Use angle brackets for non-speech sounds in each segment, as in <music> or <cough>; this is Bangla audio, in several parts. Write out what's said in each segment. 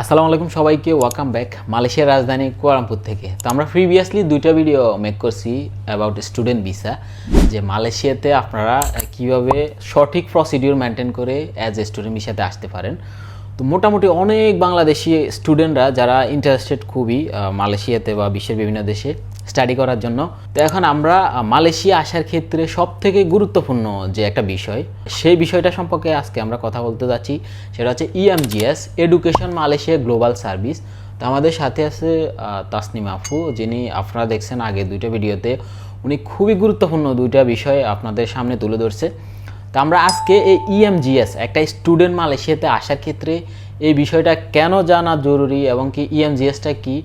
আসসালামু আলাইকুম সবাইকে ওয়েলকাম ব্যাক মালয়েশিয়ার রাজধানী কুয়ারামপুর থেকে। তো আমরা প্রিভিয়াসলি দুইটা ভিডিও মেক করছি অ্যাবাউট স্টুডেন্ট ভিসা যে মালয়েশিয়াতে আপনারা কীভাবে সঠিক প্রসিডিউর মেনটেন করে অ্যাজ এ স্টুডেন্ট ভিসাতে আসতে পারেন। তো মোটামুটি অনেক বাংলাদেশি স্টুডেন্টরা যারা ইন্টারেস্টেড খুবই মালয়েশিয়াতে বা বিশ্বের বিভিন্ন দেশে স্টাডি করার জন্য। তো এখন আমরা মালয়েশিয়া আসার ক্ষেত্রে সব থেকে গুরুত্বপূর্ণ যে একটা বিষয়, সেই বিষয়টা সম্পর্কে আজকে আমরা কথা বলতে যাচ্ছি। সেটা হচ্ছে E EMGS education Malaysia global service তো আমাদের সাথে আছে তাসনিম আফু, যিনি আপনারা দেখছেন আগে দুইটা ভিডিওতে। উনি খুবই গুরুত্বপূর্ণ দুইটা বিষয় আপনাদের সামনে তুলে ধরছে। তো আমরা আজকে এই E ইএমজিএস একটা স্টুডেন্ট মালয়েশিয়াতে আসার ক্ষেত্রে এই বিষয়টা কেন জানা জরুরি এবং কি E ইএমজিএসটা কি?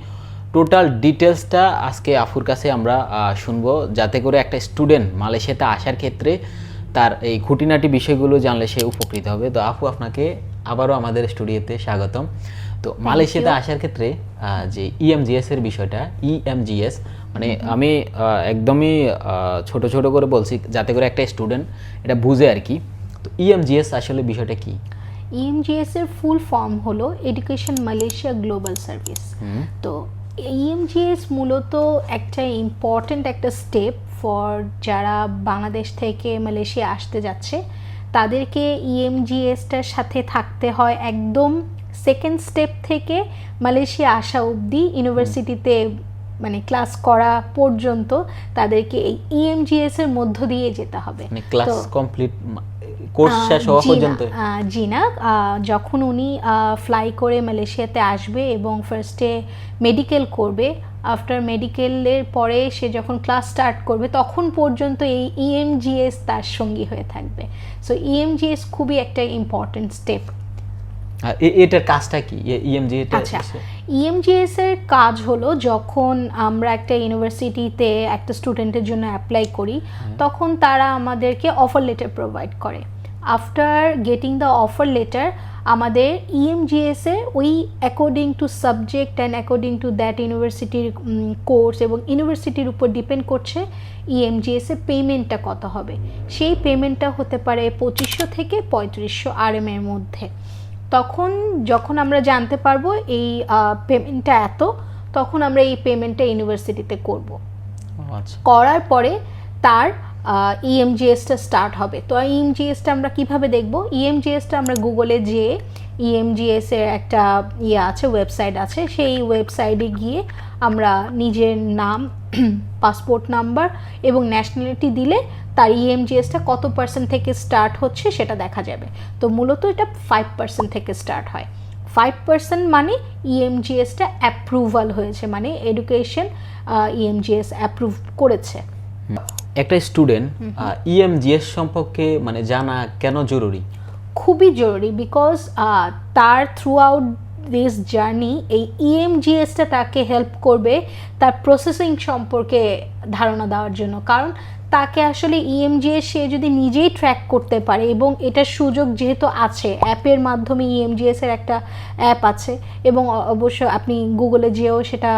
টোটাল ডিটেলসটা আজকে আফুর কাছে আমরা শুনব। যাতে করে একটা স্টুডেন্ট মালয়েশিয়াতে আসার ক্ষেত্রে তার এই খুঁটিনাটি বিষয়গুলো জানলে সে উপকৃত হবে। তো আফু আপনাকে আবারও আমাদের স্টুডিওতে স্বাগতম। তো মালয়েশিয়াতে আসার ক্ষেত্রে যে E ইএমজিএস এর বিষয়টা ইএমজিএস মানে আমি একদমই ছোট ছোট করে বলছি যাতে করে একটা স্টুডেন্ট এটা বুঝে আর কি। তো E ইএমজিএস আসলে বিষয়টা কি? ইএমজিএস এর ফুল ফর্ম হলো এডুকেশন মালয়েশিয়া গ্লোবাল সার্ভিস তো ইএমজিএস মূলত একটা ইম্পর্ট্যান্ট একটা স্টেপ ফর যারা বাংলাদেশ থেকে মালয়েশিয়া আসতে যাচ্ছে তাদেরকে ইএমজিএসটার সাথে থাকতে হয় একদম সেকেন্ড স্টেপ থেকে মালয়েশিয়া আসা অবধি ইউনিভার্সিটিতে মানে ক্লাস করা পর্যন্ত তাদেরকে এই ইএমজিএস এর মধ্য দিয়ে যেতে হবে। মানে ক্লাস কমপ্লিট কোর্স শেষ হওয়া পর্যন্ত? জি না যখন উনি ফ্লাই করে মালয়েশিয়াতে আসবে এবং ফার্স্টে মেডিকেল করবে আফটার মেডিকেলের পরে সে যখন ক্লাস স্টার্ট করবে তখন পর্যন্ত এই E ইএমজিএস তার সঙ্গী হয়ে থাকবে। সো ইএমজিএস খুবই একটা ইম্পর্ট্যান্ট স্টেপ এটার কাজটা কি? ইএমজি এটা আচ্ছা ইএমজিএস এর কাজ হলো যখন আমরা একটা ইউনিভার্সিটিতে একটা স্টুডেন্টের জন্য অ্যাপ্লাই করি তখন তারা আমাদেরকে অফার লেটার প্রোভাইড করে। After getting the offer letter আমাদের ইএমজিএস এর ওই according to subject and according to that ইউনিভার্সিটির কোর্স এবং ইউনিভার্সিটির উপর ডিপেন্ড করছে ইএমজিএস এর পেমেন্টটা কত হবে। সেই পেমেন্টটা হতে পারে পঁচিশশো থেকে পঁয়ত্রিশশো আর এম এর মধ্যে। তখন যখন আমরা জানতে পারব এই পেমেন্টটা এত তখন আমরা এই পেমেন্টটা ইউনিভার্সিটিতে করব। আচ্ছা। করার পরে তার E ইএমজিএসটা স্টার্ট হবে। তো E ইএমজিএসটা আমরা কীভাবে দেখব? E ইএমজিএসটা আমরা গুগলে যেয়ে E ইএমজিএস এর একটা ইয়ে আছে ওয়েবসাইট আছে। সেই ওয়েবসাইটে গিয়ে আমরা নিজের নাম <clears throat> পাসপোর্ট নাম্বার এবং ন্যাশনালিটি দিলে তার E ইএমজিএসটা কত পার্সেন্ট থেকে স্টার্ট হচ্ছে সেটা দেখা যাবে। তো মূলত এটা ফাইভ পার্সেন্ট থেকে স্টার্ট হয়। ফাইভ পার্সেন্ট মানে E ইএমজিএসটা অ্যাপ্রুভাল হয়েছে মানে এডুকেশন ইএমজিএস অ্যাপ্রুভ করেছে। একটা স্টুডেন্ট ইএমজিএস সম্পর্কে মানে জানা কেন জরুরি? খুবই জরুরি বিকজ তার থ্রু আউট দিস জার্নি এই E ইএমজিএসটা তাকে হেল্প করবে তার প্রসেসিং সম্পর্কে ধারণা দেওয়ার জন্য। কারণ তাকে আসলে E ইএমজিএস সে যদি নিজেই ট্র্যাক করতে পারে এবং এটার সুযোগ যেহেতু আছে অ্যাপের মাধ্যমে E ইএমজিএস এর একটা অ্যাপ আছে এবং অবশ্য আপনি গুগলে যেও সেটা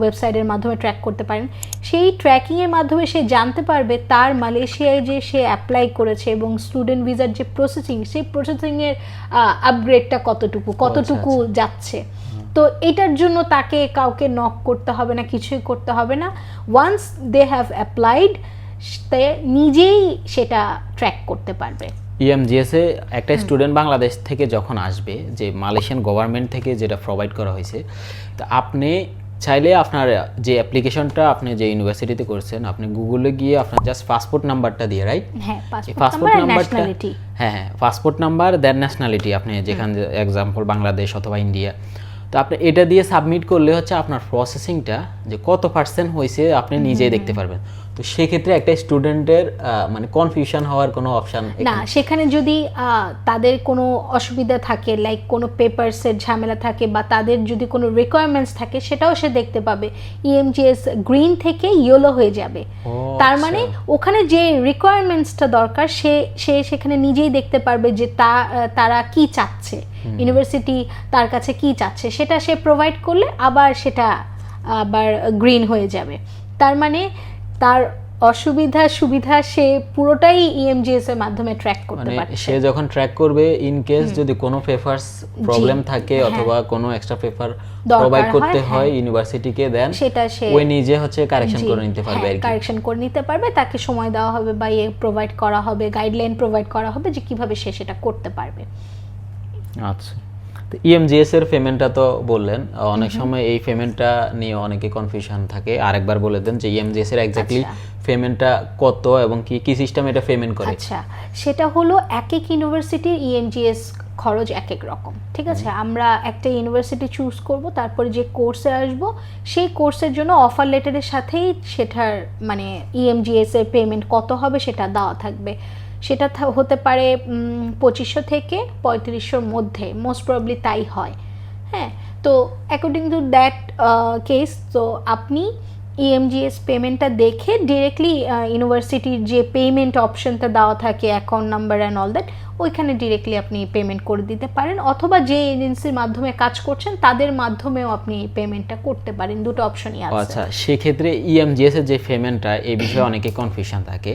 ওয়েবসাইটের মাধ্যমে ট্র্যাক করতে পারেন সেই ট্র্যাকিংয়ের মাধ্যমে সে জানতে পারবে তার মালয়েশিয়ায় যে সে অ্যাপ্লাই করেছে এবং স্টুডেন্ট ভিসার যে প্রসেসিং সেই প্রসেসিংয়ের আপগ্রেডটা কতটুকু কতটুকু যাচ্ছে। তো এটার জন্য তাকে কাউকে নক করতে হবে না কিছুই করতে হবে না। ওয়ান্স দে হ্যাভ অ্যাপ্লাইড নিজেই সেটা ট্র্যাক করতে পারবে। ইএমজিএস এ একটা স্টুডেন্ট বাংলাদেশ থেকে যখন আসবে যে মালয়েশিয়ান গভর্নমেন্ট থেকে যেটা প্রোভাইড করা হয়েছে তো আপনি চাইলে আপনার যে অ্যাপ্লিকেশনটা আপনি যে ইউনিভার্সিটিতে করছেন আপনি গুগলে গিয়ে আপনার জাস্ট পাসপোর্ট নাম্বারটা দিয়ে রাইট হ্যাঁ পাসপোর্ট পাসপোর্ট নাম্বার নাম্বারটা ন্যাশনালিটি হ্যাঁ হ্যাঁ পাসপোর্ট নাম্বার দেন ন্যাশনালিটি আপনি যেখানে এক্সাম্পল বাংলাদেশ অথবা ইন্ডিয়া তো আপনি এটা দিয়ে সাবমিট করলে হচ্ছে আপনার প্রসেসিংটা যে কত পার্সেন্ট হয়েছে আপনি নিজেই দেখতে পারবেন। তো সেক্ষেত্রে একটা স্টুডেন্টের মানে কনফিউশন হওয়ার কোনো অপশন না সেখানে যদি তাদের কোনো অসুবিধা থাকে লাইক কোনো পেপারসের ঝামেলা থাকে বা তাদের যদি কোনো রিকোয়ারমেন্টস থাকে সেটাও সে দেখতে পাবে। E ইএমজিএস গ্রিন থেকে ইয়েলো হয়ে যাবে। তার আচ্ছা। মানে ওখানে যে রিকোয়ারমেন্টসটা দরকার সে সে সেখানে নিজেই দেখতে পারবে যে তা তারা কি চাচ্ছে। ইউনিভার্সিটি তার কাছে কি চাচ্ছে সেটা সে প্রোভাইড করলে আবার সেটা আবার গ্রিন হয়ে যাবে। তার মানে তার অসুবিধা সুবিধা সে পুরোটাই ইএমজিএস এর মাধ্যমে ট্র্যাক করতে মানে পারছে। সে যখন ট্র্যাক করবে ইন কেস যদি কোনো পেপারস প্রবলেম থাকে হ্যাঁ। অথবা কোনো এক্সট্রা পেপার প্রোভাইড করতে হ্যাঁ। হয় ইউনিভার্সিটিকে দেন সেটা সে ওই নিজে হচ্ছে কারেকশন করে নিতে পারবে আর কি। কারেকশন করে নিতে পারবে তাকে সময় দেওয়া হবে বা ইয়ে প্রোভাইড করা হবে গাইডলাইন প্রোভাইড করা হবে যে কীভাবে সে সেটা করতে পারবে। আচ্ছা। তো ইএমজিএস এর পেমেন্টটা তো বললেন অনেক সময় এই পেমেন্টটা নিয়ে অনেকে কনফিউশন থাকে। আরেকবার বলে দেন যে ইএমজিএস এর এক্স্যাক্টলি পেমেন্টটা কত এবং কি কি সিস্টেম এটা পেমেন্ট করে। আচ্ছা সেটা হলো এক এক ইউনিভার্সিটির ইএমজিএস খরচ এক এক রকম ঠিক আছে? আমরা একটা ইউনিভার্সিটি চুজ করব তারপরে যে কোর্সে আসব সেই কোর্সের জন্য অফার লেটারের সাথেই সেটার মানে ইএমজিএস এর পেমেন্ট কত হবে সেটা দেওয়া থাকবে। সেটা হতে পারে পঁচিশশো থেকে পঁয়ত্রিশশোর মধ্যে মোস্ট প্রবলি তাই হয়। হ্যাঁ তো অ্যাকর্ডিং টু দ্যাট কেস তো আপনি ইএমজিএস পেমেন্টটা দেখে ডিরেক্টলি ইউনিভার্সিটির যে পেমেন্ট অপশনটা দেওয়া থাকে account number and all that ওইখানে ডিরেক্টলি আপনি পেমেন্ট করে দিতে পারেন। অথবা যে এজেন্সির মাধ্যমে কাজ করছেন তাদের মাধ্যমেও আপনি পেমেন্টটা করতে পারেন। দুটো অপশনই আছে। আচ্ছা সেক্ষেত্রে ইএমজিএস এর যে পেমেন্টটা এই বিষয়ে অনেকে কনফিউশন থাকে।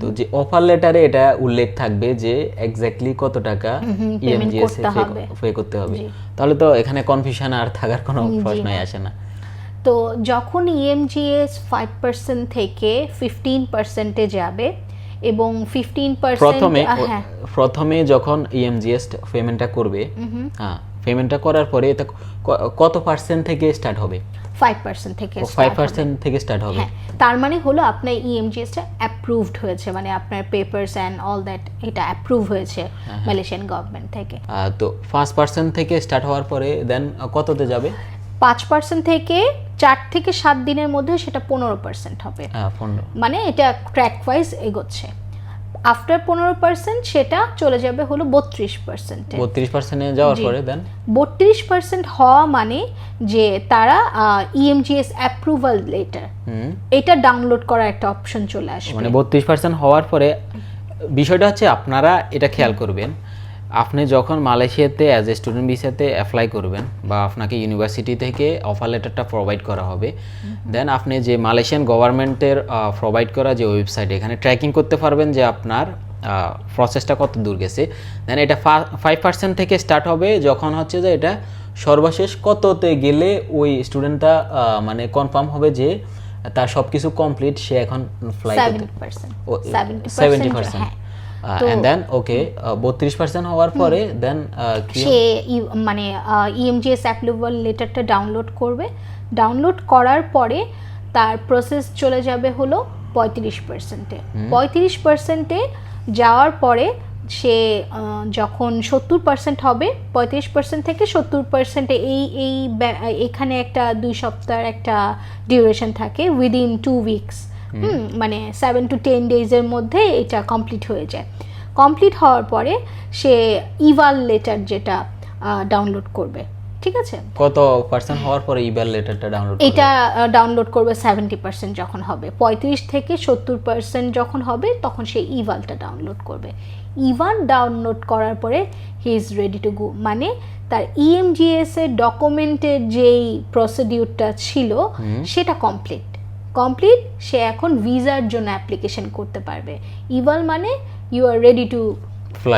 তো যে অফার লেটারে এটা উল্লেখ থাকবে যে এক্স্যাক্টলি কত টাকা ইএমজিএস করতে হবে। পে করতে হবে। তাহলে তো এখানে কনফিউশন আর থাকার কোনো প্রশ্নই আসে না। তো যখন E ইএমজিএস ফাইভ পার্সেন্ট থেকে ফিফটিন পার্সেন্টে যাবে এবং ফিফটিন প্রথমে হ্যাঁ। প্রথমে যখন ইএমজিএস পেমেন্টটা করবে হ্যাঁ পেমেন্টটা করার পরে এটা কত পার্সেন্ট থেকে স্টার্ট হবে? ফাইভ পার্সেন্ট থেকে ফাইভ start পার্সেন্ট থেকে স্টার্ট হবে। হ্যাঁ তার মানে হলো আপনার E ইএমজিএসটা অ্যাপ্রুভড হয়েছে মানে আপনার পেপারস অ্যান্ড অল দ্যাট এটা অ্যাপ্রুভ হয়েছে হ্যাঁ, মালয়েশিয়ান গভর্নমেন্ট থেকে। তো পাঁচ পার্সেন্ট থেকে স্টার্ট হওয়ার পরে দেন কততে যাবে? পাঁচ পার্সেন্ট থেকে চার থেকে সাত দিনের মধ্যে সেটা পনেরো পার্সেন্ট হবে। মানে এটা ট্র্যাক ওয়াইজ এগোচ্ছে। আফটার পনেরো পার্সেন্ট সেটা চলে যাবে হলো বত্রিশ পার্সেন্ট বত্রিশ পার্সেন্টে যাওয়ার পরে দেন বত্রিশ পার্সেন্ট হওয়া মানে যে তারা ইএমজিএস অ্যাপ্রুভাল লেটার হুম। এটা ডাউনলোড করার একটা অপশন চলে আসবে। মানে বত্রিশ পার্সেন্ট হওয়ার পরে বিষয়টা হচ্ছে আপনারা এটা খেয়াল করবেন আপনি যখন মালয়েশিয়াতে অ্যাজ এ স্টুডেন্ট ভিসাতে অ্যাপ্লাই করবেন বা আপনাকে ইউনিভার্সিটি থেকে অফার লেটারটা প্রোভাইড করা হবে দেন আপনি যে মালয়েশিয়ান গভর্নমেন্টের প্রোভাইড করা যে ওয়েবসাইট এখানে ট্র্যাকিং করতে পারবেন যে আপনার প্রসেসটা কত দূর গেছে। দেন এটা ফাইভ পার্সেন্ট থেকে স্টার্ট হবে যখন হচ্ছে যে এটা সর্বশেষ কততে গেলে ওই স্টুডেন্টটা মানে কনফার্ম হবে যে তার সব কিছু কমপ্লিট সে এখন ফ্লাই করতে seventy percent and then okay বত্রিশ পার্সেন্ট হওয়ার পরে দেন সে মানে ইএমজিএস অ্যাপ্রুভাল লেটারটা ডাউনলোড করবে। ডাউনলোড করার পরে তার প্রসেস চলে যাবে হলো পঁয়ত্রিশ পার্সেন্টে পঁয়ত্রিশ পার্সেন্টে যাওয়ার পরে সে যখন সত্তর পার্সেন্ট হবে পঁয়ত্রিশ পার্সেন্ট থেকে সত্তর পার্সেন্টে এই এই এখানে একটা দুই সপ্তাহের একটা ডিউরেশন থাকে উইদিন টু উইকস হুম। মানে সেভেন টু টেন ডেজের মধ্যে এটা কমপ্লিট হয়ে যায়। কমপ্লিট হওয়ার পরে সে ইভাল লেটার যেটা ডাউনলোড করবে। ঠিক আছে? কত পার্সেন্ট হওয়ার পরে ইমেল লেটারটা ডাউনলোড এটা ডাউনলোড করবে সেভেন্টি পার্সেন্ট যখন হবে। পঁয়ত্রিশ থেকে সত্তর পার্সেন্ট যখন হবে তখন সে ইভালটা ডাউনলোড করবে। ইভাল ডাউনলোড করার পরে he is ready to go মানে তার E ইএমজিএস এর ডকুমেন্টের যেই প্রসিডিউরটা ছিল সেটা কমপ্লিট কমপ্লিট সে এখন ভিসার জন্য অ্যাপ্লিকেশন করতে পারবে। ইভাল মানে you are ready to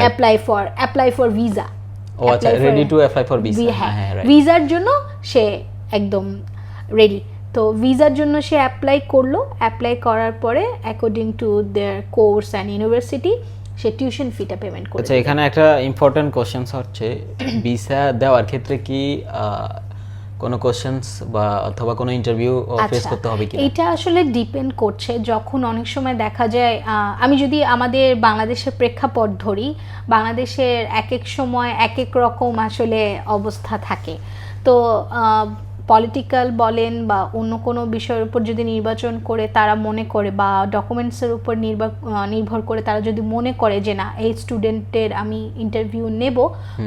apply for apply for visa ও আচ্ছা ready to apply for visa হ্যাঁ ভিসার জন্য সে একদম রেডি তো ভিসার জন্য সে অ্যাপ্লাই করল। অ্যাপ্লাই করার পরে according to their course and university say tuition ফিটা পেমেন্ট করে আচ্ছা এখানে একটা ইম্পর্টেন্ট কোশ্চেন্স হচ্ছে <clears throat> ভিসা দেওয়ার ক্ষেত্রে কি কোনো কোশ্চেন্স বা অথবা কোনো ইন্টারভিউ ফেস আচ্ছা, করতে হবে কি এটা আসলে ডিপেন্ড করছে যখন অনেক সময় দেখা যায় আমি যদি আমাদের বাংলাদেশের প্রেক্ষাপট ধরি বাংলাদেশের এক এক সময় এক এক রকম আসলে অবস্থা থাকে। তো পলিটিক্যাল বলেন বা অন্য কোনো বিষয়ের উপর যদি নির্বাচন করে তারা মনে করে বা ডকুমেন্টসের উপর নির্ভর নির্ভর করে তারা যদি মনে করে যে না এই স্টুডেন্টের আমি ইন্টারভিউ নেব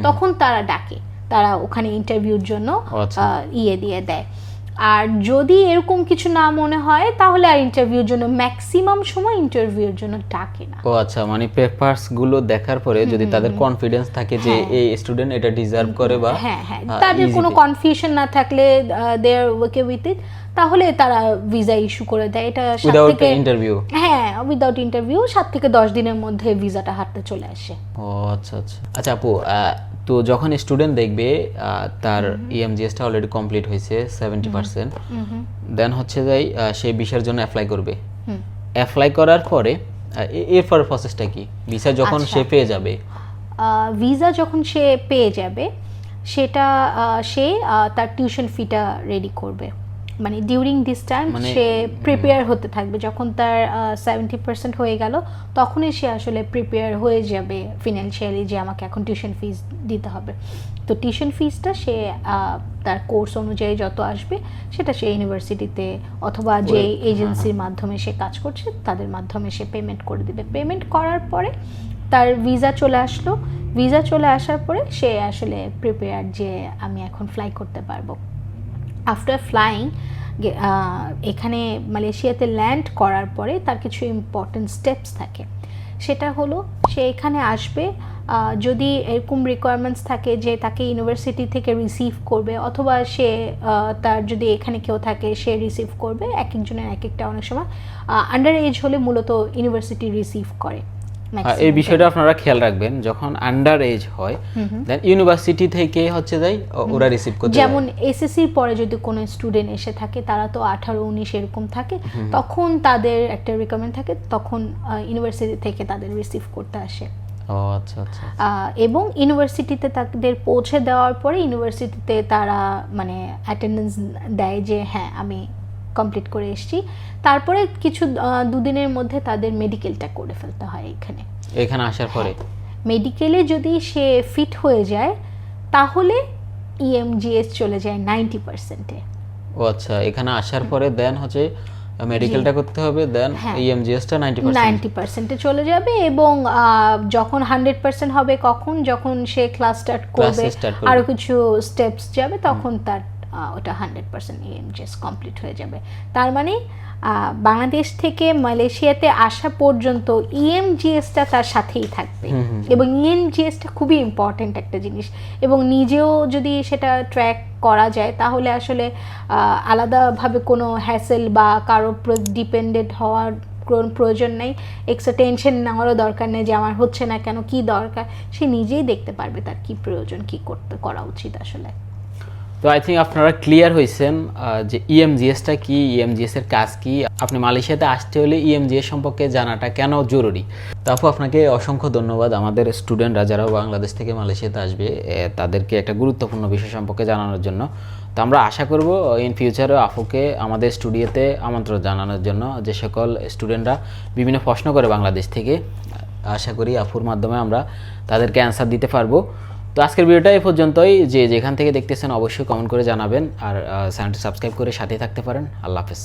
তখন তারা ডাকে। তারা ওখানে ইন্টারভিউর জন্য আচ্ছা। ইয়ে দিয়ে দেয়। আর যদি এরকম কিছু না মনে হয় তাহলে আর ইন্টারভিউর জন্য ম্যাক্সিমাম সময় ইন্টারভিউর জন্য ডাকে না। ও আচ্ছা মানে পেপারসগুলো দেখার পরে যদি তাদের কনফিডেন্স থাকে যে এই স্টুডেন্ট এটা ডিজার্ভ করে বা হ্যাঁ হ্যাঁ তাদের কোনো কনফিউশন না থাকলে দে আর ওকে উইথ ইট তাহলে তারা ভিসা ইস্যু করে দেয়। এটা সাত উইদাউট থেকে ইন্টারভিউ হ্যাঁ উইদাউট ইন্টারভিউ সাত থেকে দশ দিনের মধ্যে ভিসাটা হাতে চলে আসে। ও আচ্ছা আচ্ছা। আচ্ছা আপু তো যখন স্টুডেন্ট দেখবে তার ইএমজিএসটা অলরেডি কমপ্লিট হয়েছে সেভেন্টি পার্সেন্ট দেন হচ্ছে যাই সে ভিসার জন্য অ্যাপ্লাই করবে। হুম। অ্যাপ্লাই করার পরে এরপর প্রসেসটা কি? ভিসা যখন আচ্ছা। সে পেয়ে যাবে। ভিসা যখন সে পেয়ে যাবে সেটা সে তার টিউশন ফিটা রেডি করবে। মানে ডিউরিং দিস টাইম সে প্রিপেয়ার হতে থাকবে। যখন তার সেভেন্টি পার্সেন্ট হয়ে গেল তখনই সে আসলে প্রিপেয়ার হয়ে যাবে ফিনান্সিয়ালি যে আমাকে এখন টিউশন ফিস দিতে হবে। তো টিউশন ফিসটা সে তার কোর্স অনুযায়ী যত আসবে সেটা সে ইউনিভার্সিটিতে অথবা যে এজেন্সির মাধ্যমে সে কাজ করছে তাদের মাধ্যমে সে পেমেন্ট করে দিবে। পেমেন্ট করার পরে তার ভিসা চলে আসলো। ভিসা চলে আসার পরে সে আসলে প্রিপেয়ার যে আমি এখন ফ্লাই করতে পারব। আফটার ফ্লাইং এখানে মালয়েশিয়াতে ল্যান্ড করার পরে তার কিছু ইম্পর্টেন্ট স্টেপস থাকে। সেটা হলো, সে এখানে আসবে যদি এরকম রিকোয়ারমেন্টস থাকে যে তাকে ইউনিভার্সিটি থেকে রিসিভ করবে, অথবা সে তার যদি এখানে কেউ থাকে, সে রিসিভ করবে এক একজনের এক একটা অনেক সময়। আন্ডার এজ হলে মূলত ইউনিভার্সিটি রিসিভ করে। এই বিষয়টা আপনারা খেয়াল রাখবেন যখন আন্ডার এজ হয় দেন ইউনিভার্সিটি থেকে হচ্ছে যাই ওরা রিসিভ করতে। যেমন এসএসসির পরে যদি কোনো স্টুডেন্ট এসে থাকে তারা তো আঠারো উনিশ এরকম থাকে তখন তাদের একটা রিকমেন্ড থাকে তখন ইউনিভার্সিটি থেকে তাদের রিসিভ করতে আসে। ও আচ্ছা আচ্ছা আহ, এবং ইউনিভার্সিটিতে তাদের পৌঁছে দেওয়ার পরে ইউনিভার্সিটিতে তারা মানে অ্যাটেন্ডেন্স দেয় যে হ্যাঁ আমি কমপ্লিট করে এসেছি। তারপরে কিছু দুদিনের মধ্যে তাদের মেডিকেলটা করে ফেলতে হয় এখানে। এখানে আসার পরে? মেডিকেলে যদি সে ফিট হয়ে যায় তাহলে E ইএমজিএস চলে যায় নাইনটি পার্সেন্টে ও আচ্ছা এখানে আসার পরে দেন হচ্ছে মেডিকেলটা করতে হবে দেন হ্যাঁ। ইএমজিএসটা নাইনটি পার্সেন্ট নাইনটি পার্সেন্টে চলে যাবে এবং যখন হান্ড্রেড পার্সেন্ট হবে কখন যখন সে ক্লাস স্টার্ট করবে। আরও কিছু স্টেপস যাবে তখন তার ওটা হান্ড্রেড পার্সেন্ট ইএমজিএস কমপ্লিট হয়ে যাবে। তার মানে বাংলাদেশ থেকে মালয়েশিয়াতে আসা পর্যন্ত E ইএমজিএসটা তার সাথেই থাকবে। এবং E ইএমজিএসটা খুবই ইম্পর্ট্যান্ট একটা জিনিস। এবং নিজেও যদি সেটা ট্র্যাক করা যায় তাহলে আসলে আলাদাভাবে কোনো হ্যাসেল বা কারও ডিপেন্ডেন্ট হওয়ার কোনো প্রয়োজন নেই। এক্সট্রা টেনশন নেওয়ারও দরকার নেই যে আমার হচ্ছে না কেন কি দরকার? সে নিজেই দেখতে পারবে তার কি প্রয়োজন কি করতে করা উচিত আসলে। তো আই থিঙ্ক আপনারা ক্লিয়ার হয়েছেন যে E ইএমজিএসটা কি ইএমজিএস এর কাজ কি? আপনি মালয়েশিয়াতে আসতে হলে E ইএমজিএস সম্পর্কে জানাটা কেন জরুরি? তো আপু, আপনাকে অসংখ্য ধন্যবাদ। আমাদের স্টুডেন্টরা যারা বাংলাদেশ থেকে মালয়েশিয়াতে আসবে তাদেরকে একটা গুরুত্বপূর্ণ বিষয় সম্পর্কে জানানোর জন্য। তো আমরা আশা করব ইন ফিউচারে আপুকে আমাদের স্টুডিওতে আমন্ত্রণ জানানোর জন্য যে সকল স্টুডেন্টরা বিভিন্ন প্রশ্ন করে বাংলাদেশ থেকে। আশা করি আফুর মাধ্যমে আমরা তাদেরকে অ্যান্সার দিতে পারব। তো আজকের ভিডিওটা এই পর্যন্তই। যে যেখান থেকে দেখতেছেন অবশ্যই কমেন্ট করে জানাবেন। আর চ্যানেলটি সাবস্ক্রাইব করে সাথে থাকতে পারেন। আল্লাহ হাফেজ।